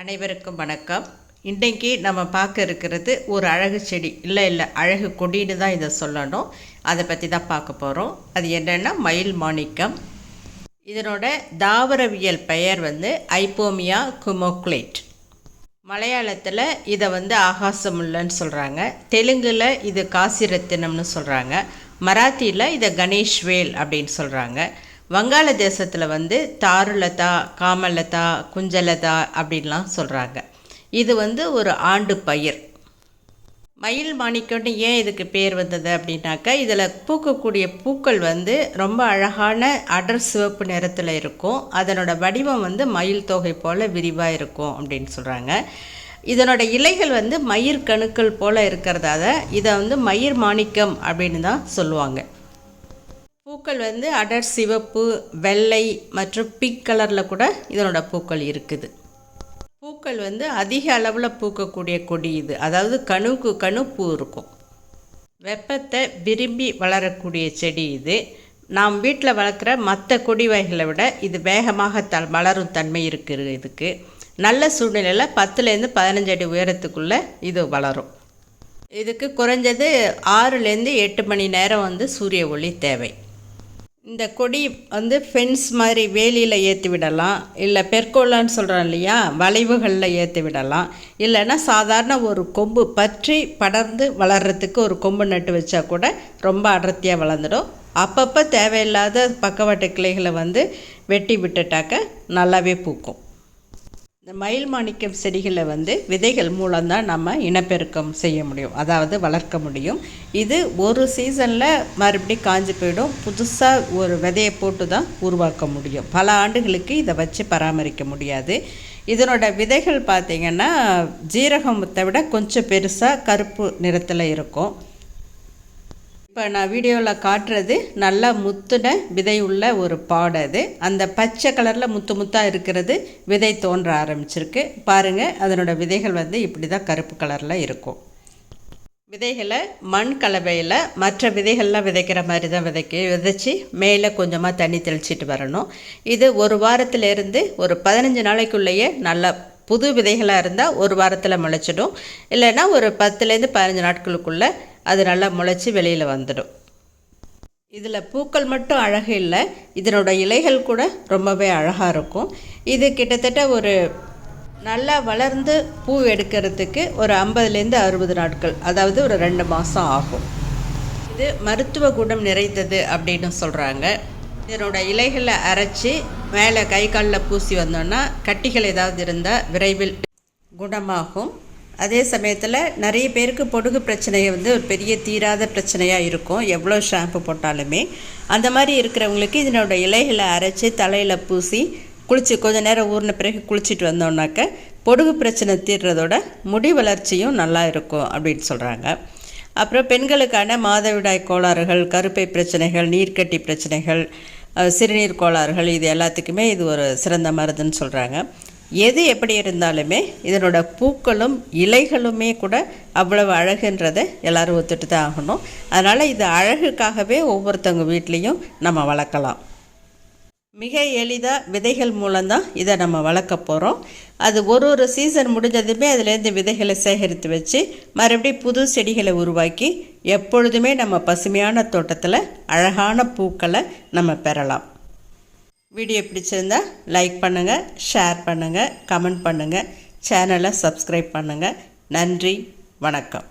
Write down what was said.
அனைவருக்கும் வணக்கம். இன்றைக்கி நம்ம பார்க்க இருக்கிறது ஒரு அழகு செடி. இல்லை இல்லை அழகு கொடின்னு தான் இதை சொல்லணும். அதை பற்றி தான் பார்க்க போகிறோம் அது என்னென்னா மயில் மாணிக்கம். இதனோட தாவரவியல் பெயர் வந்து ஐப்போமியா குமோக்லேட். மலையாளத்தில் இதை வந்து ஆகாசமுல்லன்னு சொல்கிறாங்க தெலுங்கில் இது காசிரத்தினம்னு சொல்கிறாங்க மராத்தியில் இதை கணேஷ்வேல் அப்படின்னு சொல்கிறாங்க வங்காள தேசத்தில் வந்து தாருலதா காமலதா குஞ்சலதா அப்படின்லாம் சொல்கிறாங்க இது வந்து ஒரு ஆண்டு பயிர். மயில் மாணிக்கம்னு ஏன் இதுக்கு பேர் வந்தது அப்படின்னாக்கா இதில் பூக்கக்கூடிய பூக்கள் வந்து ரொம்ப அழகான அடர் சிவப்பு நிறத்தில் இருக்கும். அதனோட வடிவம் வந்து மயில் தொகை போல் விரிவாக இருக்கும் அப்படின்னு சொல்கிறாங்க இதனோட இலைகள் வந்து மயிர் கணுக்கள் போல் இருக்கிறதால இதை வந்து மயிர் மாணிக்கம் அப்படின்னு தான் சொல்லுவாங்க. பூக்கள் வந்து அடர் சிவப்பு வெள்ளை மற்றும் பிங்க் கலரில் கூட இதனோட பூக்கள் இருக்குது. பூக்கள் வந்து அதிக அளவில் பூக்கக்கூடிய கொடி இது. அதாவது கணுக்கு கணு பூ இருக்கும். வெப்பத்தை விரும்பி வளரக்கூடிய செடி இது. நாம் வீட்டில் வளர்க்குற மற்ற கொடி வகைகளை விட இது வேகமாக த வளரும் தன்மை இருக்குது இதுக்கு. நல்ல சூழ்நிலையில் பத்துலேருந்து பதினஞ்சு அடி உயரத்துக்குள்ளே இது வளரும். இதுக்கு குறைஞ்சது ஆறுலேருந்து எட்டு மணி நேரம் வந்து சூரிய ஒளி தேவை. இந்த கொடி வந்து ஃபென்ஸ் மாதிரி வேலியில் ஏற்றி விடலாம். இல்லை பெர்கோலான்னு சொல்கிறோம் இல்லையா? வளைவுகளில் ஏற்றி விடலாம். இல்லைன்னா சாதாரண ஒரு கொம்பு பற்றி படர்ந்து வளர்கிறதுக்கு ஒரு கொம்பு நட்டு வச்சா கூட ரொம்ப அடர்த்தியாக வளர்ந்துடும். அப்பப்போ தேவையில்லாத பக்கவாட்டு கிளைகளை வந்து வெட்டி விட்டுட்டாக்க நல்லாவே பூக்கும். இந்த மயில் மாணிக்கம் செடிகளை வந்து விதைகள் மூலம்தான் நம்ம இனப்பெருக்கம் செய்ய முடியும். அதாவது வளர்க்க முடியும். இது ஒரு சீசனில் மறுபடியும் காஞ்சி போயிடும். புதுசாக ஒரு விதையை போட்டு தான் உருவாக்க முடியும். பல ஆண்டுகளுக்கு இதை வச்சு பராமரிக்க முடியாது. இதனோட விதைகள் பார்த்திங்கன்னா ஜீரகத்தை விட கொஞ்சம் பெருசாக கருப்பு நிறத்தில் இருக்கும். இப்போ நான் வீடியோவில் காட்டுறது நல்லா முத்துன விதை உள்ள ஒரு பாடு அது. அந்த பச்சை கலரில் முத்து முத்தாக இருக்கிறது விதை தோன்ற ஆரம்பிச்சிருக்கு. பாருங்கள் அதனோட விதைகள் வந்து இப்படி தான் கருப்பு கலரில் இருக்கும். விதைகளை மண் கலவையில் மற்ற விதைகள்லாம் விதைக்கிற மாதிரி தான் விதைக்க விதைச்சி மேலே கொஞ்சமாக தண்ணி தெளிச்சிட்டு வரணும். இது ஒரு வாரத்திலேருந்து ஒரு பதினஞ்சு நாளைக்குள்ளேயே நல்லா புது விதைகளாக இருந்தால் ஒரு வாரத்தில் முளைச்சிடும். இல்லைன்னா ஒரு பத்துலேருந்து பதினஞ்சு நாட்களுக்குள்ளே அது நல்லா முளைச்சி வெளியில் வந்துடும். இதில் பூக்கள் மட்டும் அழகு இல்லை. இதனோட இலைகள் கூட ரொம்பவே அழகாக இருக்கும். இது கிட்டத்தட்ட ஒரு நல்லா வளர்ந்து பூ எடுக்கிறதுக்கு ஒரு ஐம்பதுலேருந்து அறுபது நாட்கள் அதாவது ஒரு ரெண்டு மாதம் ஆகும். இது மருத்துவ குணம் நிறைந்தது அப்படின்னு சொல்கிறாங்க இதனோட இலைகளை அரைச்சி மேலே கை காலில் பூசி வந்தோன்னா கட்டிகள் ஏதாவது இருந்தால் விரைவில் குணமாகும். அதே சமயத்தில் நிறைய பேருக்கு பொடுகு பிரச்சனை வந்து ஒரு பெரிய தீராத பிரச்சனையாக இருக்கும். எவ்வளோ ஷாம்பு போட்டாலுமே. அந்த மாதிரி இருக்கிறவங்களுக்கு இதனோட இலைகளை அரைச்சி தலையில் பூசி குளிச்சு கொஞ்சம் நேரம் ஊறின பிறகு குளிச்சுட்டு வந்தோம்னாக்க பொடுகு பிரச்சனை தீர்றதோட முடி வளர்ச்சியும் நல்லா இருக்கும் அப்படின்னு சொல்கிறாங்க அப்புறம் பெண்களுக்கான மாதவிடாய் கோளாறுகள் கருப்பை பிரச்சனைகள் நீர்க்கட்டி பிரச்சனைகள் சிறுநீர் கோளாறுகள் இது எல்லாத்துக்குமே இது ஒரு சிறந்த மருந்துன்னு சொல்கிறாங்க எது எப்படி இருந்தாலுமே இதனோட பூக்களும் இலைகளுமே கூட அவ்வளவு அழகுன்றதை எல்லோரும் ஒத்துட்டு தான் ஆகணும். அதனால் இது அழகுக்காகவே ஒவ்வொருத்தவங்க வீட்லேயும் நம்ம வளர்க்கலாம். மிக எளிதாக விதைகள் மூலம்தான் இதை நம்ம வளர்க்க போகிறோம் அது ஒரு ஒரு சீசன் முடிஞ்சதுமே அதுலேருந்து விதைகளை சேகரித்து வச்சு மறுபடியும் புது செடிகளை உருவாக்கி எப்பொழுதுமே நம்ம பசுமையான தோட்டத்தில் அழகான பூக்களை நம்ம பெறலாம். வீடியோ பிடிச்சிருந்தா லைக் பண்ணுங்கள் ஷேர் பண்ணுங்கள் கமெண்ட் பண்ணுங்கள் சேனலை சப்ஸ்கிரைப் பண்ணுங்கள் நன்றி வணக்கம்.